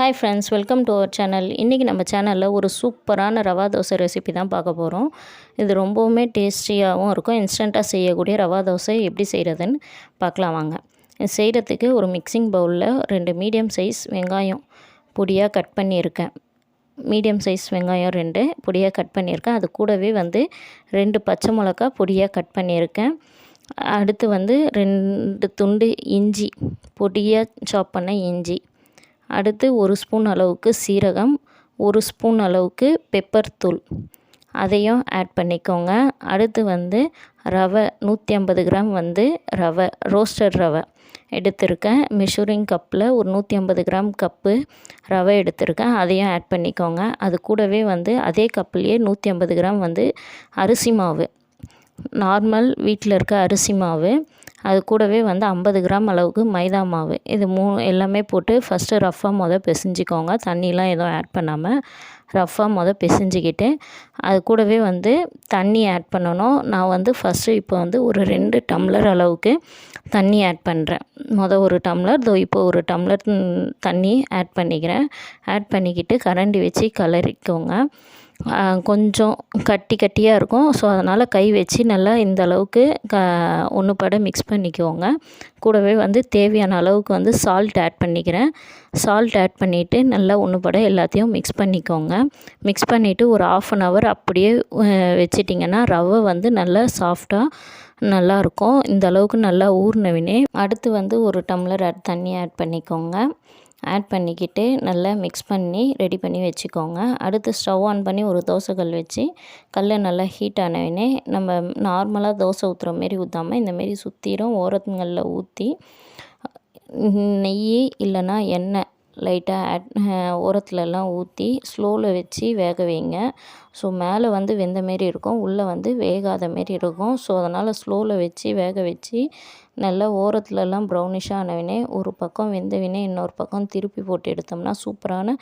Hi friends welcome to our channel இன்றைக்கி நம்ம சேனலில் ஒரு சூப்பரான ரவா தோசை ரெசிபி தான் பார்க்க போகிறோம் இது ரொம்பவுமே டேஸ்டியாகவும் இருக்கும். இன்ஸ்டண்ட்டாக செய்யக்கூடிய ரவா தோசை எப்படி செய்கிறதுன்னு பார்க்கலாம் வாங்க. செய்கிறதுக்கு ஒரு மிக்சிங் பவுலில் ரெண்டு மீடியம் சைஸ் வெங்காயம் பொடியாக கட் பண்ணியிருக்கேன். மீடியம் சைஸ் வெங்காயம் ரெண்டு பொடியாக கட் பண்ணியிருக்கேன். அது கூடவே வந்து ரெண்டு பச்சை மிளகா பொடியாக கட் பண்ணியிருக்கேன். அடுத்து வந்து ரெண்டு துண்டு இஞ்சி பொடியாக சாப் பண்ண இஞ்சி. அடுத்து ஒரு ஸ்பூன் அளவுக்கு சீரகம் ஒரு ஸ்பூன் அளவுக்கு பெப்பர் தூள். அதையும் ஆட் பண்ணிக்கோங்க. அடுத்து வந்து ரவை நூற்றி ஐம்பது கிராம் வந்து ரவை ரோஸ்டட் ரவை எடுத்திருக்கேன். மெஷூரிங் கப்பில் ஒரு நூற்றி ஐம்பது கிராம் கப்பு ரவை எடுத்திருக்கேன். அதையும் ஆட் பண்ணிக்கோங்க. அது கூடவே வந்து அதே கப்புலேயே நூற்றி ஐம்பது கிராம் வந்து அரிசி மாவு. நார்மல் வீட்டில் இருக்க அரிசி மாவு அது கூடவே வந்து ஐம்பது கிராம் அளவுக்கு மைதா மாவு. இது மூ எல்லாமே போட்டு ஃபஸ்ட்டு ரஃப்பாக மொதல் பிசைஞ்சிக்கோங்க. தண்ணிலாம் எதுவும் ஆட் பண்ணாமல் ரஃப்பாக மொதல் பிசைஞ்சிக்கிட்டு அது கூடவே வந்து தண்ணி ஆட் பண்ணணும். நான் வந்து ஃபஸ்ட்டு இப்போ வந்து ஒரு ரெண்டு டம்ளர் அளவுக்கு தண்ணி ஆட் பண்ணுறேன் மொதல் ஒரு டம்ளர் தோ இப்போ ஒரு டம்ளர் தண்ணி ஆட் பண்ணிக்கிறேன். ஆட் பண்ணிக்கிட்டு கரண்டி வச்சு கலரிக்கோங்க. கொஞ்சம் கட்டி கட்டியாக இருக்கும். ஸோ அதனால் கை வச்சு நல்லா இந்த அளவுக்கு க ஒன்று பட மிக்ஸ் பண்ணிக்கோங்க. கூடவே வந்து தேவையான அளவுக்கு வந்து சால்ட் ஆட் பண்ணிக்கிறேன். சால்ட் ஆட் பண்ணிவிட்டு நல்லா ஒன்று பட எல்லாத்தையும் மிக்ஸ் பண்ணிக்கோங்க. மிக்ஸ் பண்ணிவிட்டு ஒரு ஆஃப் அன் ஹவர் அப்படியே வச்சிட்டிங்கன்னா ரவை வந்து நல்லா சாஃப்டாக நல்லாயிருக்கும் இந்த அளவுக்கு நல்லா ஊறினவினே அடுத்து வந்து ஒரு டம்ளர் தண்ணி ஆட் பண்ணிக்கோங்க. ஆட் பண்ணிக்கிட்டு நல்லா மிக்ஸ் பண்ணி ரெடி பண்ணி வச்சுக்கோங்க. அடுத்து ஸ்டவ் ஆன் பண்ணி ஒரு தோசைக்கல் வச்சு கல் நல்லா ஹீட் ஆனவுடனே நம்ம நார்மலாக தோசை ஊற்றுற மாரி ஊற்றாமல் இந்தமாரி சுற்றிலும் ஓரத்துங்களில் ஊற்றி நெய் இல்லைன்னா எண்ணெய் லைட்டாக ஆட் ஓரத்துலலாம் ஊற்றி ஸ்லோவில் வச்சு வேக வைங்க. ஸோ மேலே வந்து வெந்த மாரி இருக்கும் உள்ளே வந்து வேகாத மாரி இருக்கும். ஸோ அதனால் ஸ்லோவில் வச்சு வேக வச்சு நல்லா ஓரத்துலலாம் ப்ரௌனிஷாக ஆனவினே ஒரு பக்கம் வெந்தவினே இன்னொரு பக்கம் திருப்பி போட்டு எடுத்தோம்னா சூப்பரான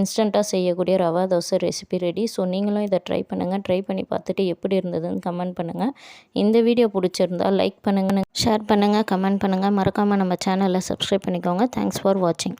இன்ஸ்டண்ட்டாக செய்யக்கூடிய rava dosa recipe ready. So நீங்களும் இதை ட்ரை பண்ணுங்கள் ட்ரை பண்ணி பார்த்துட்டு எப்படி இருந்ததுன்னு கமெண்ட் பண்ணுங்கள் இந்த வீடியோ பிடிச்சிருந்தால் லைக் பண்ணுங்கள் ஷேர் பண்ணுங்கள் கமெண்ட் பண்ணுங்கள் மறக்காமல் நம்ம சேனலில் சப்ஸ்கிரைப் பண்ணிக்கோங்க. தேங்க்ஸ் ஃபார் வாட்சிங்